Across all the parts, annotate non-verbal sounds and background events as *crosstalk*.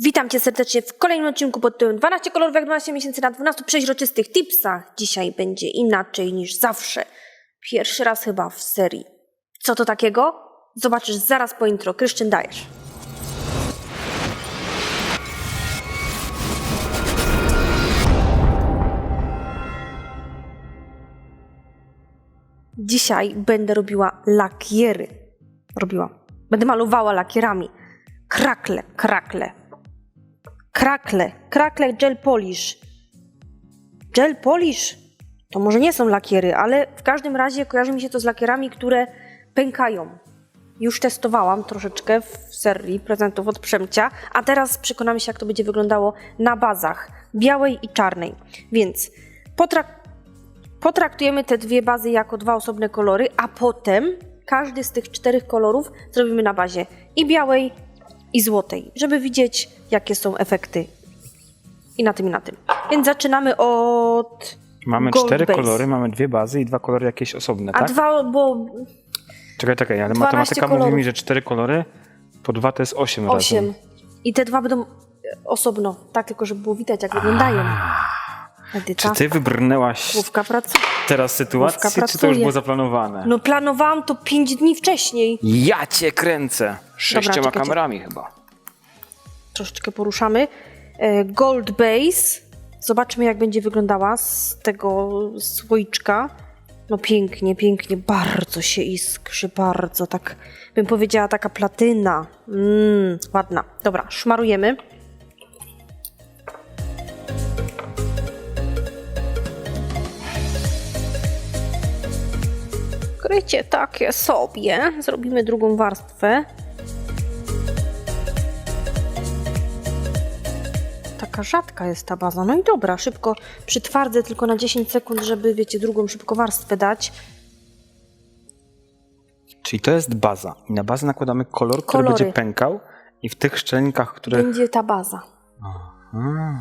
Witam Cię serdecznie w kolejnym odcinku pod tytułem 12 kolorów jak 12 miesięcy na 12 przeźroczystych tipsach. Dzisiaj będzie inaczej niż zawsze. Pierwszy raz chyba w serii. Co to takiego? Zobaczysz zaraz po intro. Kryszczyn, dajesz. Dzisiaj będę robiła lakiery. Robiła. Będę malowała lakierami. Krakle, krakle. Krakle, krakle gel polish. Gel polish to może nie są lakiery, ale w każdym razie kojarzy mi się to z lakierami, które pękają. Już testowałam troszeczkę w serii prezentów od Przemcia, a teraz przekonamy się, jak to będzie wyglądało na bazach białej i czarnej. Więc potrak potraktujemy te dwie bazy jako dwa osobne kolory, a potem każdy z tych czterech kolorów zrobimy na bazie i białej, i złotej, żeby widzieć, jakie są efekty. I na tym, i na tym. Więc zaczynamy od. Mamy Gold cztery base. kolory, mamy dwie bazy i dwa kolory jakieś osobne, A tak? dwa, bo Czekaj, czekaj, ale 12 matematyka mówi kolorów. mi, że cztery kolory po dwa to jest osiem osiem. razem. I te dwa będą e, osobno. Tak, tylko żeby było widać, jak wyglądają. Edyta, Czy ty wybrnęłaś główka pracuje. teraz sytuację, czy to już pracuje. było zaplanowane? No planowałam to pięć dni wcześniej. Ja cię kręcę! Sześcioma czekajcie. kamerami chyba. troszeczkę poruszamy. E, Gold Base. Zobaczmy, jak będzie wyglądała z tego słoiczka. No pięknie, pięknie, bardzo się iskrzy, bardzo tak, bym powiedziała, taka platyna. Mmm, ładna. Dobra, szmarujemy. Krycie takie sobie. Zrobimy drugą warstwę. Taka rzadka jest ta baza. No i dobra, szybko przytwardzę tylko na 10 sekund, żeby, wiecie, drugą szybko warstwę dać. Czyli to jest baza. I na bazę nakładamy kolor, który Kolory. będzie pękał i w tych szczelinkach, które... Będzie ta baza. Hmm.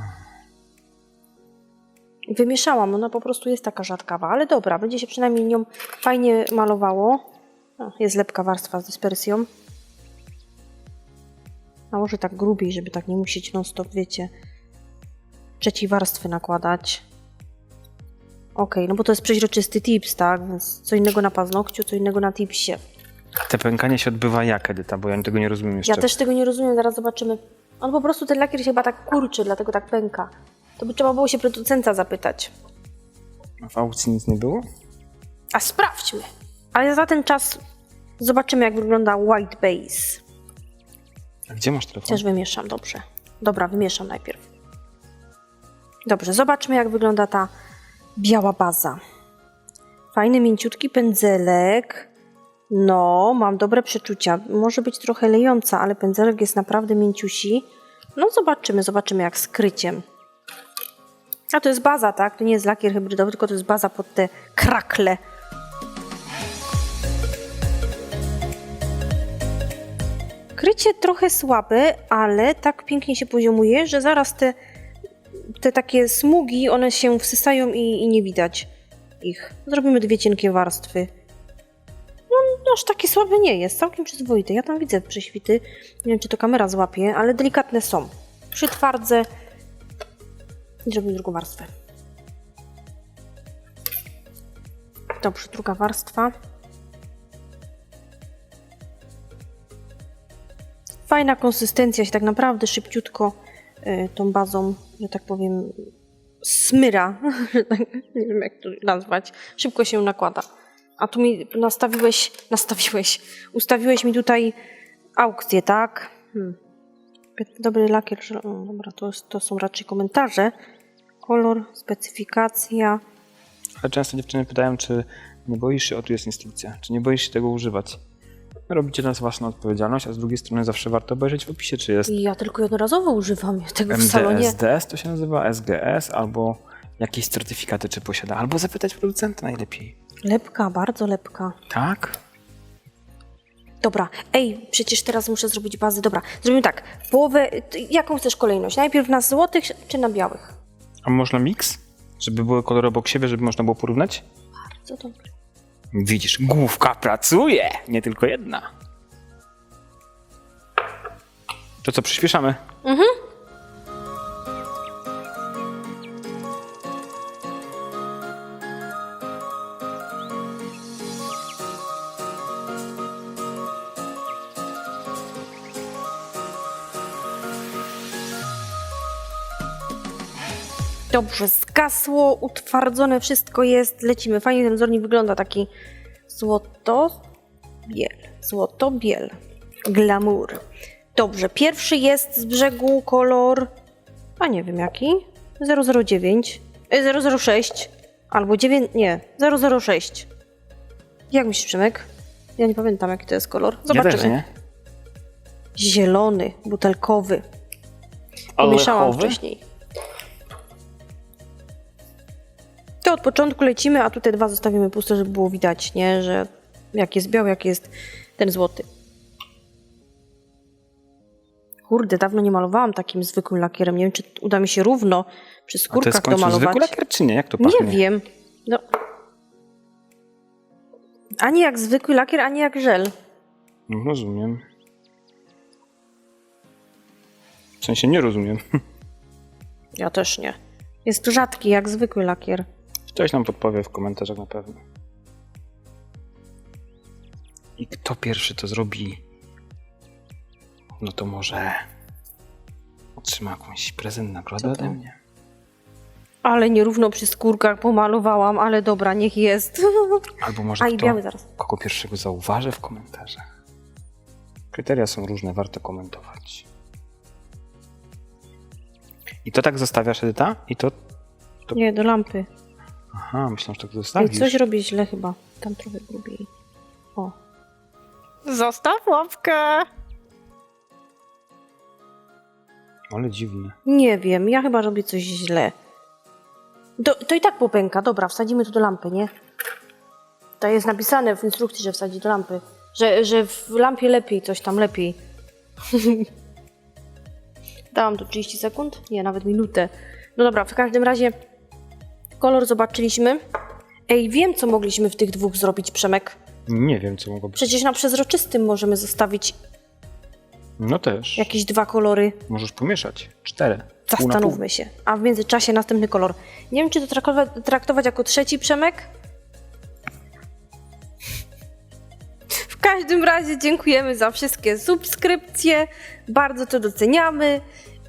Wymieszałam, ona po prostu jest taka rzadkawa, ale dobra, będzie się przynajmniej nią fajnie malowało. O, jest lepka warstwa z dyspersją. Nałożę tak grubiej, żeby tak nie musieć non stop, wiecie, trzeciej warstwy nakładać. Okej, no bo to jest przeźroczysty tips, tak? Więc co innego na paznokciu, co innego na tipsie. Te pękanie się odbywa jak, Edyta? Bo ja tego nie rozumiem jeszcze. Ja też tego nie rozumiem, zaraz zobaczymy. On po prostu ten lakier się chyba tak kurczy, dlatego tak pęka. To by trzeba było się producenta zapytać. W aukcji nic nie było? A sprawdźmy. Ale za ten czas zobaczymy, jak wygląda white base. A gdzie masz telefon? Też wymieszam, dobrze. Dobra, wymieszam najpierw. Dobrze, zobaczmy, jak wygląda ta biała baza. Fajny, mięciutki pędzelek. No, mam dobre przeczucia. Może być trochę lejąca, ale pędzelek jest naprawdę mięciusi. No, zobaczymy, zobaczymy, jak z kryciem. A to jest baza, tak? To nie jest lakier hybrydowy, tylko to jest baza pod te krakle. Krycie trochę słabe, ale tak pięknie się poziomuje, że zaraz te, te takie smugi, one się wsysają i, i nie widać ich. Zrobimy dwie cienkie warstwy. No, aż taki słaby nie jest, całkiem przyzwoity. Ja tam widzę prześwity. Nie wiem, czy to kamera złapie, ale delikatne są. Przytwardzę i zrobimy drugą warstwę. Dobrze, druga warstwa. Fajna konsystencja się tak naprawdę szybciutko tą bazą, że tak powiem, smyra. *laughs* tak- nie wiem jak to nazwać. Szybko się nakłada. A tu mi nastawiłeś, nastawiłeś, ustawiłeś mi tutaj aukcję, tak? Hmm. Dobry lakier, że... O, dobra, to, to są raczej komentarze. Kolor, specyfikacja. Ale często dziewczyny pytają, czy nie boisz się, o tu jest instrukcja, czy nie boisz się tego używać. Robicie to na własną odpowiedzialność, a z drugiej strony zawsze warto obejrzeć w opisie, czy jest I ja tylko jednorazowo używam tego w salonie. MDSDS to się nazywa, SGS, albo jakieś certyfikaty, czy posiada, albo zapytać producenta najlepiej. Lepka, bardzo lepka. Tak? Dobra, ej, przecież teraz muszę zrobić bazę. Dobra, zrobimy tak. Połowę, jaką chcesz kolejność? Najpierw na złotych czy na białych? A można mix? Żeby były kolory obok siebie, żeby można było porównać? Co to? Widzisz, główka pracuje, nie tylko jedna. To co, przyspieszamy? Mhm. Dobrze, zgasło, utwardzone wszystko jest. Lecimy. Fajnie ten wzornik wygląda taki złoto-biel. Złoto-biel. Glamour. Dobrze, pierwszy jest z brzegu kolor, a nie wiem jaki, 009, e, 006, albo 9, nie, 006. Jak myślisz, Przemek? Ja nie pamiętam, jaki to jest kolor. Ja też Zobaczymy. nie. Zielony, butelkowy. Ale Mieszałam chowy? wcześniej. To od początku lecimy, a tutaj dwa zostawimy puste, żeby było widać, nie? Że jak jest biały, jak jest ten złoty. Kurde, dawno nie malowałam takim zwykłym lakierem. Nie wiem, czy uda mi się równo przy A to skórkach jest domalować. zwykły lakier, czy nie? Jak to pachnie? Nie wiem. No. Ani jak zwykły lakier, ani jak żel. No, rozumiem. W sensie nie rozumiem. *laughs* Ja też nie. Jest rzadki, jak zwykły lakier. Ktoś nam podpowie w komentarzach na pewno. I kto pierwszy to zrobi? No to może otrzyma jakąś prezent, nagrodę ode mnie. Ale nierówno przy skórkach pomalowałam, ale dobra, niech jest. *laughs* Albo może A i kto, biały zaraz. kogo pierwszego zauważy w komentarzach. Kryteria są różne, warto komentować. I to tak zostawiasz, Edyta? I to... To- Nie, do lampy. Aha, myślałem, że tak zostawisz. coś robię źle chyba. Tam trochę grubiej. O. Zostaw łapkę. Ale dziwne. Nie wiem, ja chyba robię coś źle. Do, to i tak popęka. Dobra, wsadzimy tu do lampy, nie? To jest napisane w instrukcji, że wsadzi do lampy. Że, że w lampie lepiej, coś tam lepiej. *laughs* Dałam tu 30 sekund? Nie, nawet minutę. No dobra, w każdym razie kolor zobaczyliśmy. Ej, wiem, co mogliśmy w tych dwóch zrobić, Przemek. Nie wiem, co mogło być. Przecież na przezroczystym możemy zostawić No też. jakieś dwa kolory. Możesz pomieszać. Cztery. Pół na pół. Zastanówmy się. A w międzyczasie następny kolor. Nie wiem, czy to traktować jako trzeci Przemek? W każdym razie dziękujemy za wszystkie subskrypcje. Bardzo to doceniamy.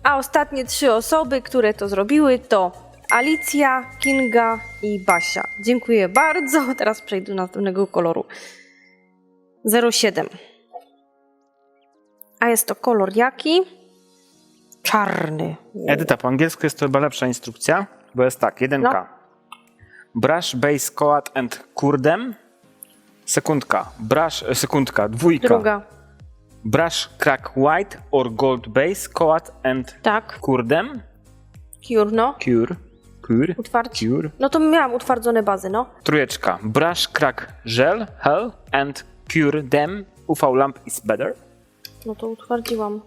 A ostatnie trzy osoby, które to zrobiły, to Alicja, Kinga i Basia. Dziękuję bardzo. *laughs* Teraz przejdę do następnego koloru. 07. A jest to kolor jaki? Czarny. Edyta, po angielsku jest to chyba lepsza instrukcja, bo jest tak, 1K. No. Brush, base, coat and kurdem. Sekundka. Brush, e, sekundka, dwójka. Druga. Brush, crack white or gold base, coat and Tak. kurdem. Cure, no. Cure. Cure. Utwarć. Cure. No to miałam utwardzone bazy, no. Trójeczka. Brush, crack gel, hell and cure them. UV lamp is better. No to utwardziłam.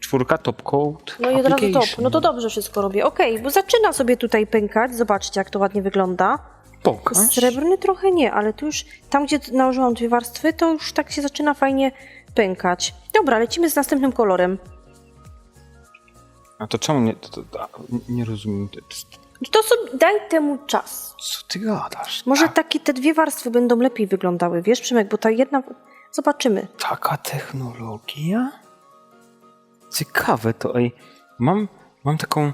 Czwórka, top coat No i od razu top. No to dobrze wszystko robię. Okej, bo zaczyna sobie tutaj pękać. Zobaczcie, jak to ładnie wygląda. Pokaż. Srebrny trochę nie, ale tu już tam, gdzie nałożyłam dwie warstwy, to już tak się zaczyna fajnie pękać. Dobra, lecimy z następnym kolorem. A to czemu nie... To, to, to, nie rozumiem. To, To sobie daj temu czas. co ty gadasz? Może Ta- takie te dwie warstwy będą lepiej wyglądały, wiesz, Przemek, bo ta jedna... Zobaczymy. Taka technologia? Ciekawe to, ej. Mam, mam taką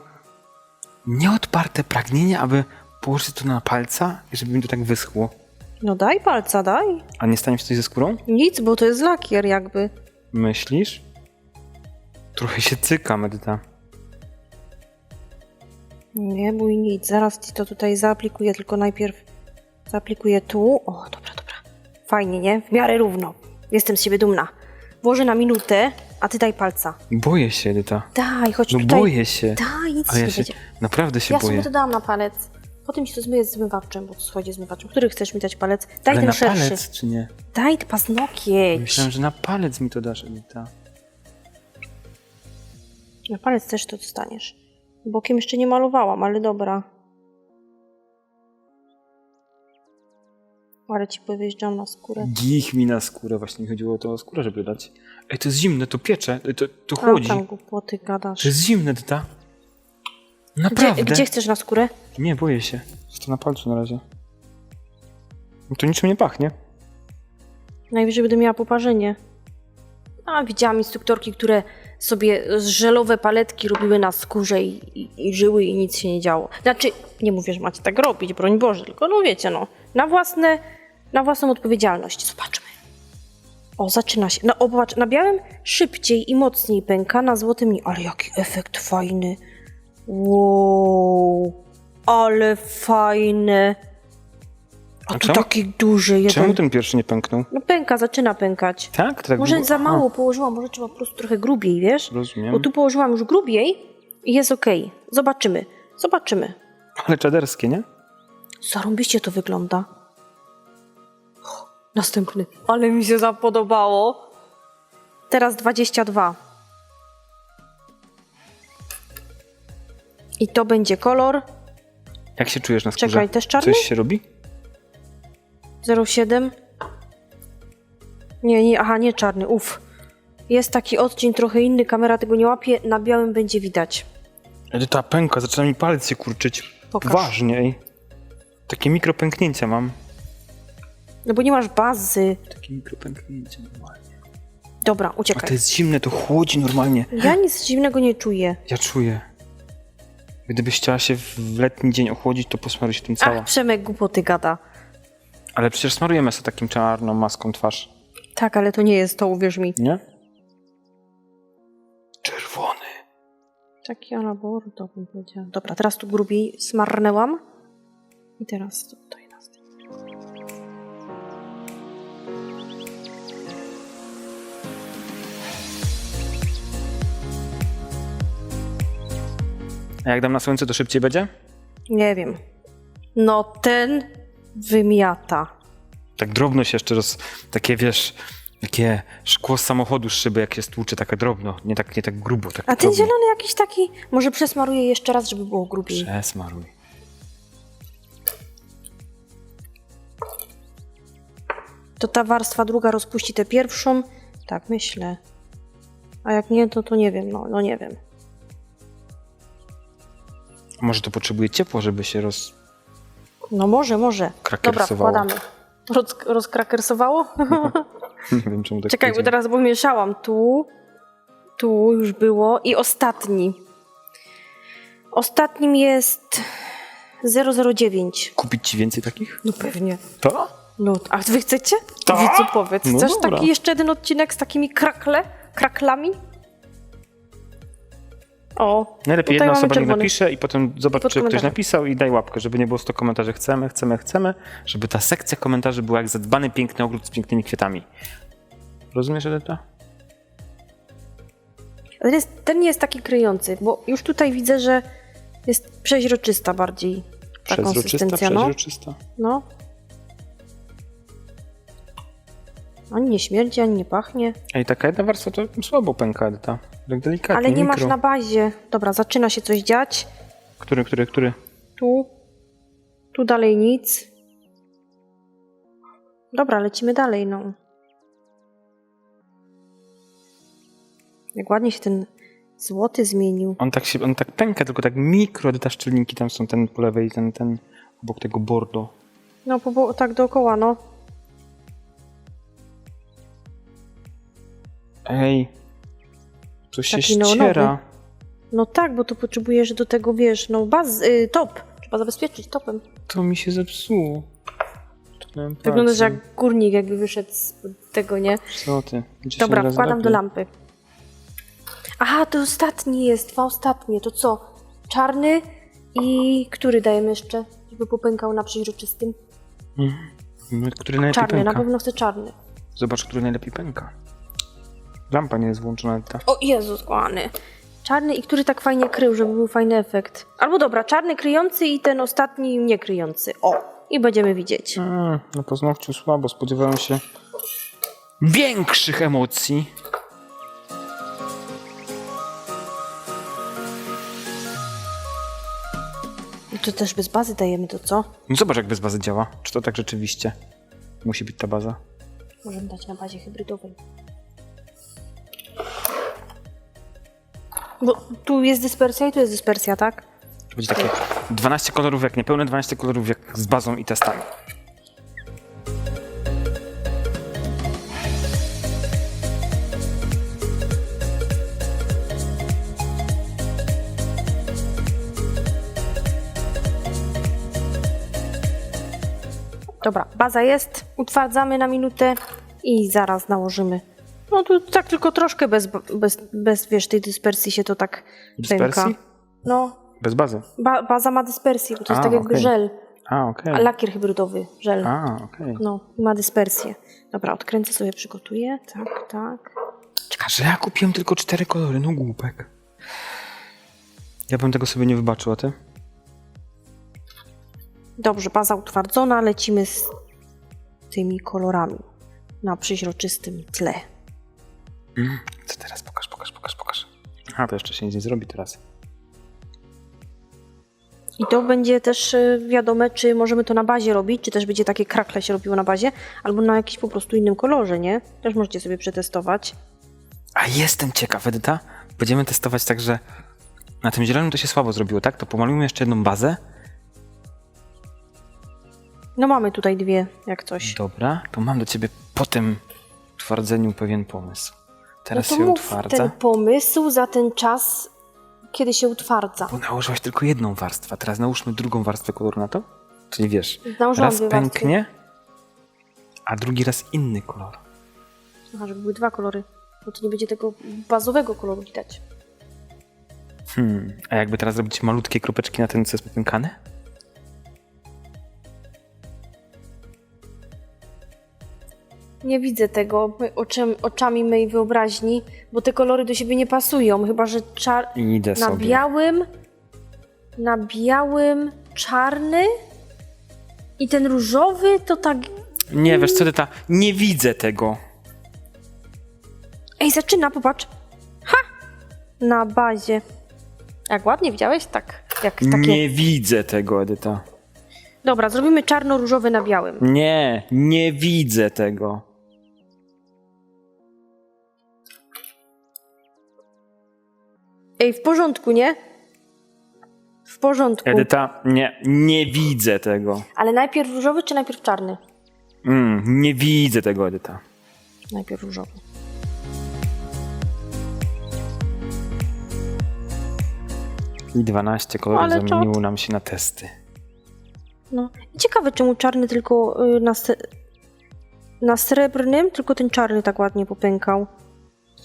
nieodparte pragnienie, aby położyć to na palca i żeby mi to tak wyschło. No daj palca, daj. A nie stanie się coś ze skórą? Nic, bo to jest lakier jakby. Myślisz? Trochę się cyka, Edyta. Nie bój nic, zaraz ci to tutaj zaaplikuję, tylko najpierw zaaplikuję tu. O, dobra, dobra. Fajnie, nie? W miarę równo. Jestem z siebie dumna. Włożę na minutę, a ty daj palca. Boję się, Edyta. Daj, chodź No tutaj. boję się. Daj, nic Ale ja nie się będzie. naprawdę się Ja boję. sobie to dałam na palec. Potem ci to zmyję z zmywaczem, bo to schodzi zmywaczem. Który chcesz mi dać palec? Daj Ale ten na szerszy. palec, czy nie? Daj te paznokieć. Myślałem, że na palec mi to dasz, Edyta. Na palec też to dostaniesz. Bokiem jeszcze nie malowałam, ale dobra. Ale ci powiedziałam na skórę. Gich mi na skórę, właśnie chodziło o to o skórę, żeby dać. Ej, to jest zimne, to piecze, to, to A chłodzi. tam głupoty gadasz. To jest zimne. Gdzie, Naprawdę. gdzie chcesz na skórę? Nie, boję się. Jest to na palcu na razie. No to niczym nie pachnie. Najwyżej będę miała poparzenie. A, widziałam instruktorki, które sobie żelowe paletki robiły na skórze i, i, i żyły i nic się nie działo. Znaczy, nie mówię, że macie tak robić, broń Boże, tylko no wiecie, no, na własne, na własną odpowiedzialność. Zobaczmy. O, zaczyna się. No, o, popatrz, na białym szybciej i mocniej pęka, na złotym nie. Ale jaki efekt fajny. Wow, ale fajne. A, tu czemu- taki duży jeden. Czemu ten pierwszy nie pęknął? No pęka, zaczyna pękać. Tak? To tak Może było- za mało położyłam, może trzeba po prostu trochę grubiej, wiesz? Rozumiem. Bo tu położyłam już grubiej i jest okej. Zobaczymy, zobaczymy. Ale czaderskie, nie? Zarąbiście to wygląda. Następny. Ale mi się zapodobało. Teraz 22. I to będzie kolor Jak się czujesz na skórze? Czekaj, też czarny? Coś się robi? 07. Nie, nie, aha, nie czarny, uff. Jest taki odcień trochę inny, kamera tego nie łapie, na białym będzie widać. Ale ta pęka, zaczyna mi palec się kurczyć. Pokaż. Poważnie, ej. Takie mikropęknięcia mam. No bo nie masz bazy. Takie mikropęknięcia normalnie. Dobra, A uciekaj. to jest zimne, to chłodzi normalnie. Ja nic dziwnego nie czuję. Ja czuję. Gdybyś chciała się w letni dzień ochłodzić, to posmaruj się tym cała. Ach, Przemek głupoty gada. Ale przecież smarujemy sobie takim czarną maską twarz. Tak, ale to nie jest to, uwierz mi. Nie? Czerwony. Taki ala bordo bym powiedziała. Dobra, teraz tu grubiej smarnęłam. I teraz tutaj następny. A jak dam na słońce, to szybciej będzie? Nie wiem. No ten wymiata. Tak drobno się jeszcze roz... Takie, wiesz, takie szkło z samochodu z szyby, jak się stłucze, takie drobno. Nie tak, nie tak grubo, tak A ten drobno. zielony jakiś taki, może przesmaruję jeszcze raz, żeby było grubiej. Przesmaruj. To ta warstwa druga rozpuści tę pierwszą? Tak, myślę. A jak nie, to to nie wiem, no, no nie wiem. Może to potrzebuje ciepła, żeby się roz... No może, może. Dobra, wkładamy. Roz, rozkrakersowało? *laughs* Nie wiem, czemu tak Czekaj, bo teraz pomieszałam. Tu, tu już było i ostatni. Ostatnim jest 009. Kupić ci więcej takich? No pewnie. To? No, a wy chcecie? Tak. Widzu, powiedz. No Chcesz dobra. taki jeszcze jeden odcinek z takimi krakle? Kraklami? O, Najlepiej jedna osoba czerwony. napisze i potem zobacz, czy ktoś napisał i daj łapkę, żeby nie było 100 komentarzy. Chcemy, chcemy, chcemy, żeby ta sekcja komentarzy była jak zadbany, piękny ogród z pięknymi kwiatami. Rozumiesz, Edyta? ten, jest, ten nie jest taki kryjący, bo już tutaj widzę, że jest przeźroczysta bardziej ta konsystencja. No. przeźroczysta. no. Ani nie śmierdzi, ani nie pachnie. Ej, taka jedna warstwa to słabo pęka, Edyta. Tak delikatnie, Ale nie mikro. masz na bazie. Dobra, zaczyna się coś dziać. Który, który, który? Tu. Tu dalej nic. Dobra, lecimy dalej, no. Jak ładnie się ten złoty zmienił. On tak się, on tak pęka, tylko tak mikro, Edyta, szczelniki tam są, ten po lewej, ten, ten obok tego bordo. No, po, po, tak dookoła, no. Ej, to się Taki ściera. No tak, bo tu potrzebujesz do tego, wiesz, no baz, y, top. Trzeba zabezpieczyć topem. To mi się zepsuło. Wyglądasz jak górnik, jakby wyszedł z tego, nie? Co ty? Dobra, wkładam do lepiej. lampy. Aha, to ostatni jest, dwa ostatnie. To co? Czarny i który dajemy jeszcze, żeby popękał na przeźroczystym? Mhm. Który najlepiej Czarny, pęka. na pewno chcę czarny. Zobacz, który najlepiej pęka. Lampa nie jest włączona, ta. O Jezus, kochany. Czarny i który tak fajnie krył, żeby był fajny efekt. Albo dobra, czarny kryjący i ten ostatni nie kryjący. O, i będziemy widzieć. Mm, no poznawczy słabo, spodziewałem się większych emocji. I to też bez bazy dajemy, to co? No zobacz, jak bez bazy działa. Czy to tak rzeczywiście musi być ta baza? Możemy dać na bazie hybrydowej. Bo tu jest dyspersja i tu jest dyspersja, tak? To będzie takie 12 kolorów jak niepełne, 12 kolorów jak z bazą i testami. Dobra, baza jest, utwardzamy na minutę i zaraz nałożymy no tu tak tylko troszkę bez, bez, bez wiesz, tej dyspersji się to tak Dyspersji? pęka. No, Bez bazy. ba, baza ma dyspersję, bo to jest A, tak jakby okej. żel, A, okej. a lakier hybrydowy, żel. A, okej. No, i ma dyspersję. Dobra, odkręcę sobie, przygotuję. Tak, tak. Czekaj, że ja kupiłem tylko cztery kolory, no głupek. Ja bym tego sobie nie wybaczył, a ty? Dobrze, baza utwardzona, lecimy z tymi kolorami na przeźroczystym tle. Co teraz? Pokaż, pokaż, pokaż, pokaż. A, to jeszcze się nic nie zrobi teraz. I to będzie też y, wiadome, czy możemy to na bazie robić, czy też będzie takie krakle się robiło na bazie, albo na jakimś po prostu innym kolorze, nie? Też możecie sobie przetestować. A jestem ciekaw, Edyta. Będziemy testować tak, że na tym zielonym to się słabo zrobiło, tak? To pomalujmy jeszcze jedną bazę. No mamy tutaj dwie, jak coś. Dobra, to mam do ciebie po tym utwardzeniu pewien pomysł. Teraz no to się mów utwardza. ten pomysł za ten czas, kiedy się utwardza. Bo nałożyłaś tylko jedną warstwę, teraz nałóżmy drugą warstwę koloru na to. Czyli wiesz, Nałożyłam raz dwie pęknie, a drugi raz inny kolor. Aha, żeby były dwa kolory, bo to nie będzie tego bazowego koloru widać. Hmm, a jakby teraz zrobić malutkie kropeczki na ten, co jest popękany? Nie widzę tego oczem, oczami mojej wyobraźni, bo te kolory do siebie nie pasują, chyba że czar... Idę na sobie. białym, na białym czarny i ten różowy to tak... Nie, wiesz co, Edyta, nie widzę tego. Ej, zaczyna, popatrz. Ha! Na bazie. Jak ładnie widziałeś? Tak, jak takie... Nie widzę tego, Edyta. Dobra, zrobimy czarno-różowy na białym. Nie, nie widzę tego. Ej, w porządku, nie? W porządku. Edyta, nie, nie widzę tego. Ale najpierw różowy czy najpierw czarny? Mm, nie widzę tego, Edyta. Najpierw różowy. I 12 kolorów Ale zamieniło czad. nam się na testy. No. Ciekawe, czemu czarny tylko y, na, se- na srebrnym, tylko ten czarny tak ładnie popękał.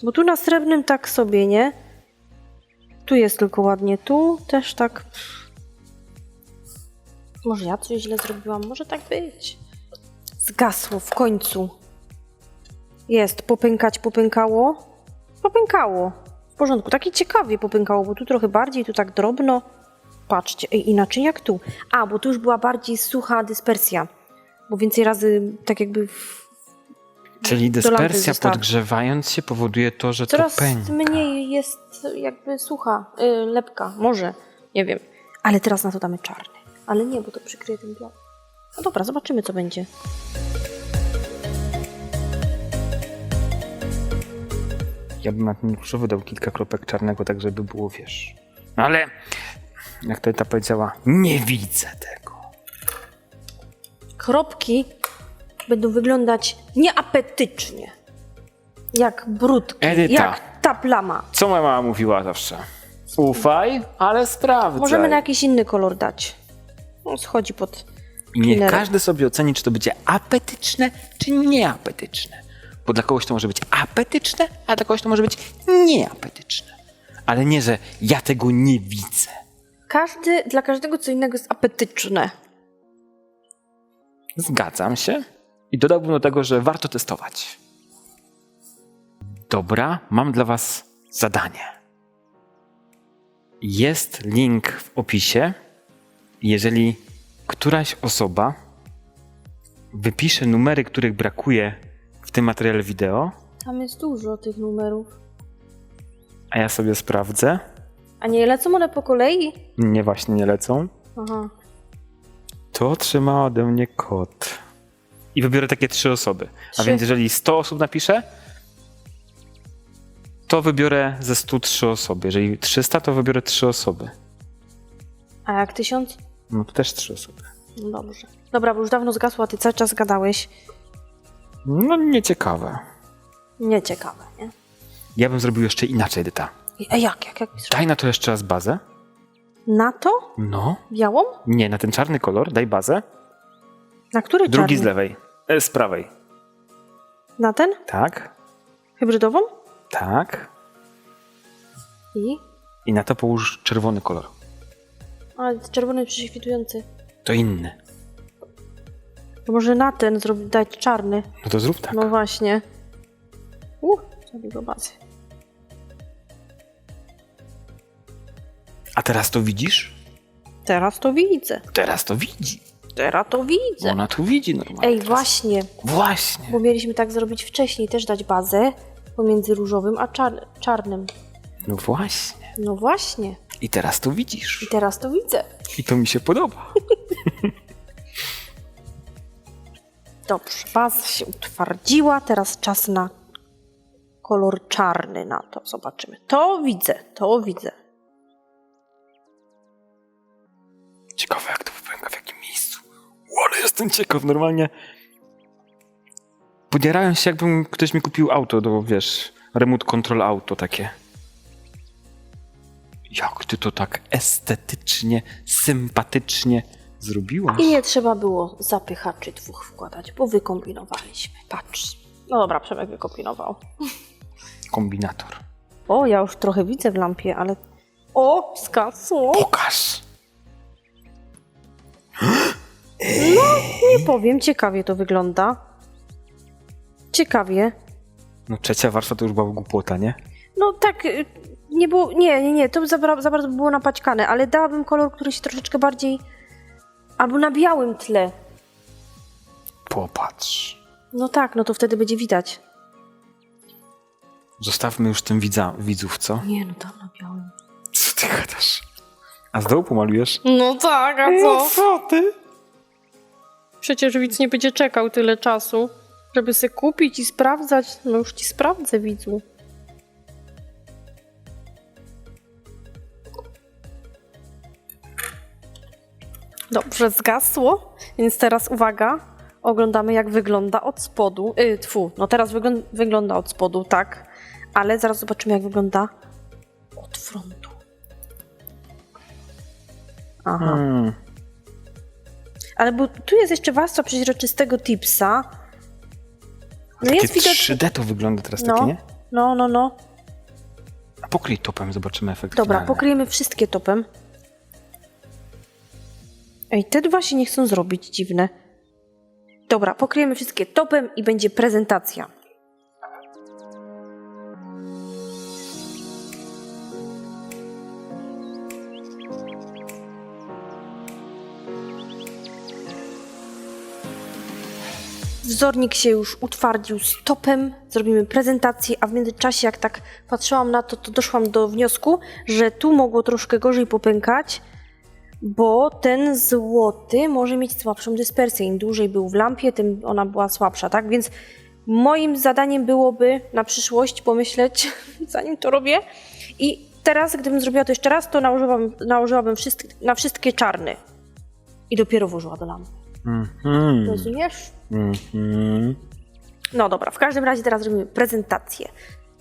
Bo tu na srebrnym tak sobie, nie? Tu jest tylko ładnie, tu też tak. Może ja coś źle zrobiłam, może tak być. Zgasło w końcu. Jest, popękać popękało. Popękało. W porządku, takie ciekawie popękało, bo tu trochę bardziej, tu tak drobno. Patrzcie, ej, inaczej jak tu. A, bo tu już była bardziej sucha dyspersja. Bo więcej razy tak jakby Czyli dyspersja podgrzewając się powoduje to, że coraz to pęka. mniej jest jakby sucha, y, lepka, może, nie wiem. Ale teraz na to damy czarny. Ale nie, bo to przykryje ten biały. No dobra, zobaczymy co będzie. Ja bym na ten różowy dał kilka kropek czarnego, tak żeby było, wiesz. No ale, jak to ta powiedziała, nie widzę tego. Kropki będą wyglądać nieapetycznie. Jak brudki, Edyta. jak ta plama. Co moja mama mówiła zawsze? Ufaj, ale sprawdzaj. Możemy na jakiś inny kolor dać. No, schodzi pod I niech cleanerem. każdy sobie oceni, czy to będzie apetyczne, czy nieapetyczne. Bo dla kogoś to może być apetyczne, a dla kogoś to może być nieapetyczne. Ale nie, że ja tego nie widzę. Każdy, dla każdego co innego jest apetyczne. Zgadzam się. I dodałbym do tego, że warto testować. Dobra, mam dla Was zadanie. Jest link w opisie. Jeżeli któraś osoba wypisze numery, których brakuje w tym materiale wideo, Tam jest dużo tych numerów. a ja sobie sprawdzę, A nie lecą one po kolei? nie właśnie nie lecą, Aha. to otrzyma ode mnie kod. I wybiorę takie trzy osoby. A Trzy. więc jeżeli 100 osób napisze, to wybiorę ze 103 osoby. Jeżeli 300, to wybiorę 3 osoby. A jak tysiąc? No to też 3 osoby. No dobrze. Dobra, bo już dawno zgasło, a ty cały czas gadałeś. No nieciekawe. Nieciekawe, nie? Ja bym zrobił jeszcze inaczej, Edyta. A jak, jak, jak? Daj na to jeszcze raz bazę. Na to? No. Białą? Nie, na ten czarny kolor daj bazę. Na który Drugi czarny? z lewej. Z prawej. Na ten? Tak, Hybrydową? tak. I? I na to połóż czerwony kolor. Ale czerwony prześwitujący. To inny. To może na ten zrobić, dać czarny. No to zrób tak. No właśnie. Uh, za dużo bazy. A teraz to widzisz? Teraz to widzę. Teraz to widzi. Teraz to widzę. Ona tu widzi normalnie. Ej, teraz. właśnie, Właśnie. bo mieliśmy tak zrobić wcześniej, też dać bazę pomiędzy różowym a czar czarnym. No właśnie. No właśnie. I teraz to I widzisz. teraz to widzę. I to mi się podoba. *laughs* Dobrze, baza się utwardziła, teraz czas na kolor czarny na to. Zobaczymy. To widzę, to widzę. Ciekawe jak to ale jestem ciekaw, normalnie. Podzierają się jakbym ktoś mi kupił auto do, wiesz, remote control auto takie. Jak ty to tak estetycznie, sympatycznie zrobiłaś? I nie trzeba było zapychaczy dwóch wkładać, bo wykombinowaliśmy. Patrz. No dobra, Przemek wykombinował. Kombinator. O, ja już trochę widzę w lampie, ale... O, skasło. Pokaż! Nie powiem, ciekawie to wygląda. Ciekawie. No trzecia warstwa to już była głupota, nie? No tak, y, nie było, nie, nie, nie, to by za, za bardzo by było napaćkane, ale dałabym kolor, który się troszeczkę bardziej, albo na białym tle. Popatrz. No tak, no to wtedy będzie widać. Zostawmy już tym widza, widzów, co? Nie, no tam na białym. Co ty gadasz? A z dołu pomalujesz? No tak, a co ty? Przecież widz nie będzie czekał tyle czasu, żeby se kupić i sprawdzać. No już ci sprawdzę, widzu. Dobrze, zgasło, więc teraz uwaga, oglądamy jak wygląda od spodu. Yy, tfu, no teraz wyglą- wygląda od spodu, tak, ale zaraz zobaczymy jak wygląda od frontu. Aha. Hmm. Ale bo tu jest jeszcze warstwa przeźroczystego tipsa. No jest widać. 3D to wygląda teraz No. takie, nie? No, no, no. A pokryj topem, zobaczymy efekt Dobra, finalny. pokryjemy wszystkie topem. Ej, te dwa się nie chcą zrobić dziwne. Dobra, pokryjemy wszystkie topem i będzie prezentacja. Wzornik się już utwardził z topem, zrobimy prezentację, a w międzyczasie jak tak patrzyłam na to, to doszłam do wniosku, że tu mogło troszkę gorzej popękać, bo ten złoty może mieć słabszą dyspersję. Im dłużej był w lampie, tym ona była słabsza, tak? Więc moim zadaniem byłoby na przyszłość pomyśleć, *laughs* zanim to robię. I teraz, gdybym zrobiła to jeszcze raz, to nałożyłabym, nałożyłabym na wszystkie czarne. I dopiero włożyła do lampy. Mhm. Rozumiesz? Mhm. No dobra, w każdym razie teraz robimy prezentację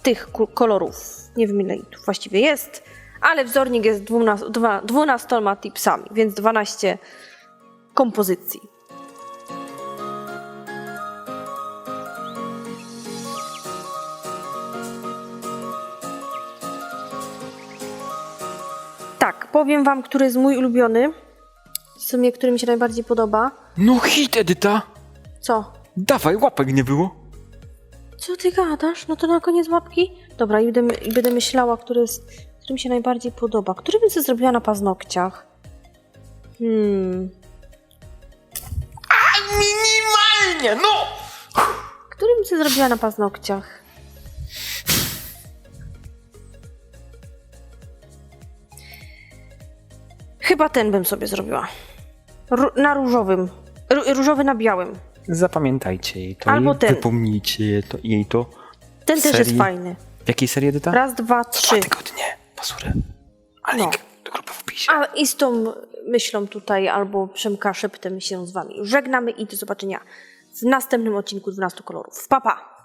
tych kolorów. Nie wiem ile tu właściwie jest, ale wzornik jest 12, dwa- 12 tipsami, więc 12 kompozycji. Tak, powiem wam, który jest mój ulubiony. W sumie, który mi się najbardziej podoba. No hit, Edyta! Co? Dawaj, łapek nie było. Co ty gadasz? No to na koniec łapki? Dobra, i będę, i będę myślała, który, jest, który mi się najbardziej podoba. Który bym sobie zrobiła na paznokciach? Hmm. Minimalnie, no! Który bym sobie zrobiła na paznokciach? Chyba ten bym sobie zrobiła. Na różowym. Ró- różowy na białym. Zapamiętajcie jej to Albo i ten. wypomnijcie je to, jej to. Ten też jest Serii? fajny. W jakiej serii, Edyta? Raz, dwa, Dwa trzy. tygodnie. Pasury. A No. do grupy w opisie. A i z tą myślą tutaj albo Przemka szeptem się z wami żegnamy i do zobaczenia w następnym odcinku 12 kolorów. Pa, pa!